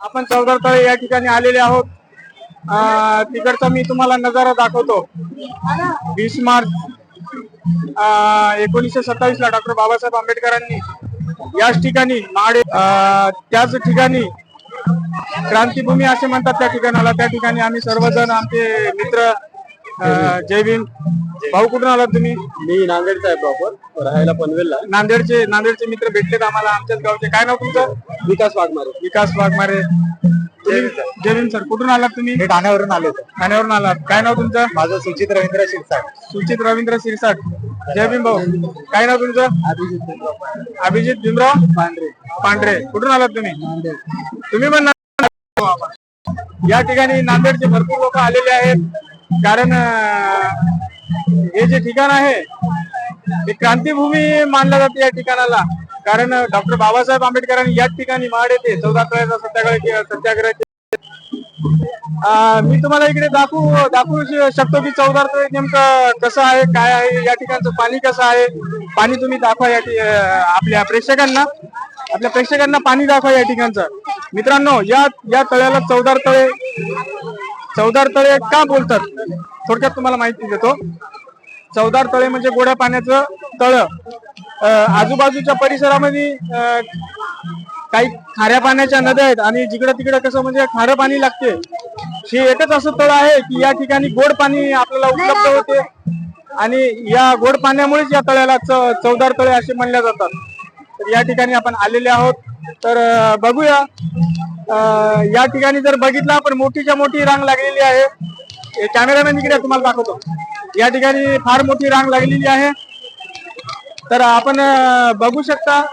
आपण चौदार तळे या ठिकाणी आलेले आहोत. तिकडचा मी तुम्हाला नजारा दाखवतो. वीस मार्च एकोणीसशे सत्तावीस ला डॉक्टर बाबासाहेब आंबेडकरांनी याच ठिकाणी महाडे त्याच ठिकाणी क्रांतीभूमी असे म्हणतात त्या ठिकाणाला. त्या ठिकाणी आम्ही सर्वजण आमचे मित्र अं, जय भीम भाऊ कुठून आलात तुम्ही? मी नांदेडचा आहे प्रॉपर राहायला पनवेलला. नांदेडचे नांदेडचे मित्र भेटलेत आम्हाला आमच्याच गावचे. काय नाव तुमचं? विकास वाघमारे. विकास वाघमारे. भीम सर कुठून आलात तुम्ही? हे ठाण्यावरून आले ठाण्यावरून आलात. काय नाव तुमचं? माझं सुचित रवींद्र शिरसाट. सुचित रवींद्र सिरसाट जय भीम भाऊ. काय नाव तुमचं? अभिजित भीमराव पांढरे. पांढरे. कुठून आलात तुम्ही? तुम्ही पण या ठिकाणी नांदेडचे भरपूर लोक आलेले आहेत. कारण हे जे ठिकाण आहे हे क्रांतीभूमी मानलं जाते या ठिकाणाला. कारण डॉक्टर बाबासाहेब आंबेडकरांनी याच ठिकाणी महाड येते चौदा तळ्याचा सत्याग्रह सत्याग्रह मी तुम्हाला इकडे दाखवू दाखवू शकतो की चौदार तळे नेमकं कसं आहे काय आहे या ठिकाणचं पाणी कसं आहे? पाणी तुम्ही दाखवा या आपल्या प्रेक्षकांना. आपल्या प्रेक्षकांना पाणी दाखवा या ठिकाणचं. मित्रांनो या या तळ्याला चौदार तळे चौदार तळे का बोलतात? थोडक्यात तुम्हाला माहिती देतो. चौदार तळे म्हणजे गोड्या पाण्याचं तळ. आजूबाजूच्या परिसरामध्ये काही खाऱ्या पाण्याच्या नद्या आहेत आणि जिकडं तिकडं कसं म्हणजे खारं पाणी लागते. हे एकच असं तळ आहे की या ठिकाणी गोड पाणी आपल्याला उपलब्ध होते. आणि या गोड पाण्यामुळेच या तळ्याला च- चौदार तळे असे म्हणल्या जातात. तर या ठिकाणी आपण आलेले आहोत. तर बघूया. या ठिकाणी जर बघितलं आपण मोठीच्या मोठी रांग लागलेली आहे. कॅमेरामॅन इकडे तुम्हाला दाखवतो. या ठिकाणी फार मोठी रांग लागलेली आहे. तर आपण बघू शकता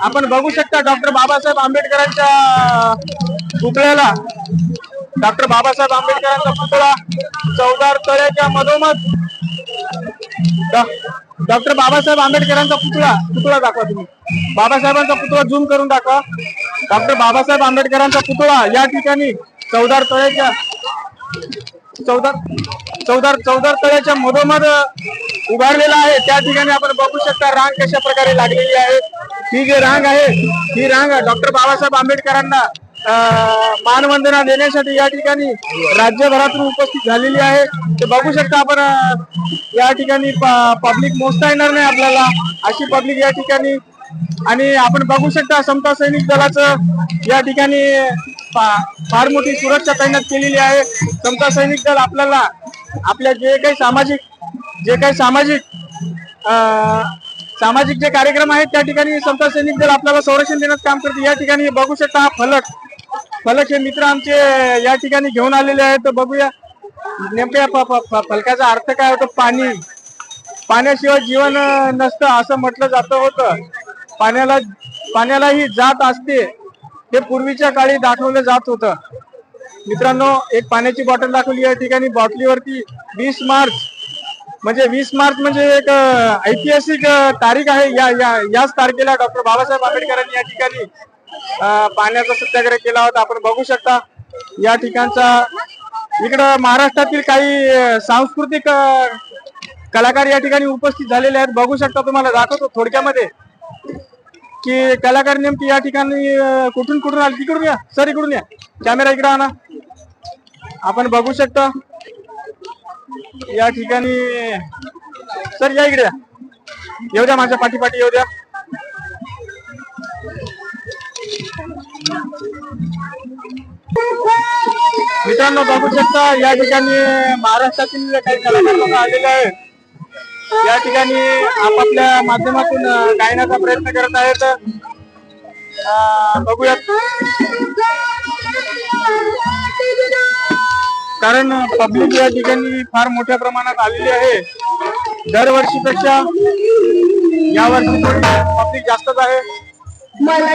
आपण बघू शकता डॉक्टर बाबासाहेब आंबेडकरांच्या पुतळ्याला. डॉक्टर बाबासाहेब आंबेडकरांचा पुतळा चौदार तळ्याच्या मधोमध. डॉ- डॉक्टर बाबासाहेब आंबेडकरांचा पुतळा पुतळा दाखवा तुम्ही. बाबासाहेबांचा पुतळा झूम करून दाखवा. डॉक्टर बाबासाहेब आंबेडकरांचा पुतळा या ठिकाणी चौदार तळ्याच्या चौदा चौदार चौदार तळ्याच्या मधोमध उभारलेला आहे. त्या ठिकाणी आपण बघू शकता रांग कशा प्रकारे लागलेली आहे. ही जी रांग आहे ही रांग डॉक्टर बाबासाहेब आंबेडकरांना मानवंदना देण्यासाठी या ठिकाणी राज्यभरातून उपस्थित झालेली आहे. ते बघू शकता आपण या ठिकाणी पब्लिक मोजता येणार नाही आपल्याला. अशी पब्लिक या ठिकाणी आणि आपण बघू शकता समता सैनिक दलाचं या ठिकाणी फार मोठी सुरक्षा तैनात केलेली आहे. समता सैनिक दल आपल्याला आपल्या जे काही सामाजिक जे काही सामाजिक सामाजिक जे कार्यक्रम आहेत त्या ठिकाणी समता सैनिक दल आपल्याला संरक्षण देण्याचं काम करते. या ठिकाणी बघू शकता हा फलक. फलक हे मित्र आमचे या ठिकाणी घेऊन आलेले आहेत. तर बघूया नेमक्या फलकाचा अर्थ काय होतो? पाणी. पाण्याशिवाय जीवन नसतं असं म्हटलं जातं होतं. पाण्याला पाण्याला ही जात असते. हे पूर्वीच्या काळी दाखवलं जात होतं. मित्रांनो एक पाण्याची बॉटल दाखवली या ठिकाणी. बॉटलीवरती वीस मार्च म्हणजे वीस मार्च म्हणजे एक ऐतिहासिक तारीख आहे. या याच तारखेला डॉक्टर बाबासाहेब आंबेडकरांनी या ठिकाणी पाण्याचा सत्याग्रह केला होता. आपण बघू शकता या ठिकाणचा इकडं महाराष्ट्रातील काही सांस्कृतिक कलाकार या ठिकाणी उपस्थित झालेले आहेत. बघू शकता तुम्हाला दाखवतो थोडक्यामध्ये. की कलाकार नेमकी या ठिकाणी अं, सर इकडून या. कॅमेरा इकडे आणा. आपण शकता. या सर या इकडे या. येऊ द्या माझ्या पाठीपाठी येऊ द्या. मित्रांनो बघू शकता या ठिकाणी कलाकार या ठिकाणी आपापल्या माध्यमातून गायनाचा प्रयत्न करत आहेत. बघूयात. कारण पब्लिक या ठिकाणी फार मोठ्या प्रमाणात आलेली आहे. दरवर्षीपेक्षा यावर्षी पब्लिक जास्तच आहे. मला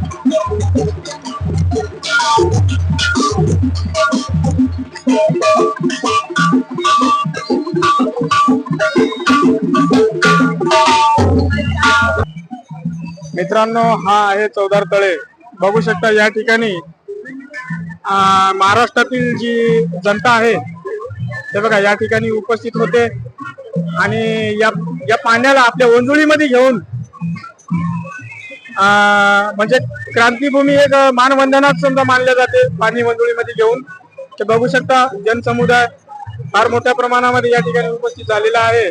मित्रांनो हा आहे चौदार तळे. बघू शकता या ठिकाणी महाराष्ट्रातील जी जनता आहे ते बघा या ठिकाणी उपस्थित होते. आणि या या पाण्याला आपल्या ओंजुळीमध्ये घेऊन म्हणजे क्रांतीभूमी एक मानवंदनात समजा मानले जाते पाणी वंजुळीमध्ये घेऊन. ते बघू शकता जनसमुदाय फार मोठ्या प्रमाणामध्ये या ठिकाणी उपस्थित झालेला आहे.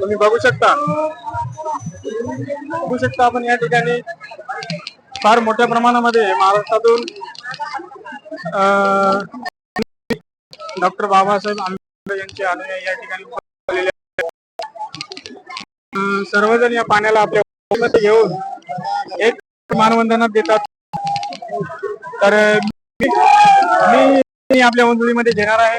तुम्ही बघू शकता. बघू शकता आपण या ठिकाणी. फार मोठ्या प्रमाणामध्ये महाराष्ट्रातून डॉक्टर बाबासाहेब आंबेडकर यांचे अनुयायी या ठिकाणी सर्वजण या पाण्याला आपल्या घेऊन एक मानवंदना देतात. तर मी आपल्या वंजुळीमध्ये घेणार आहे.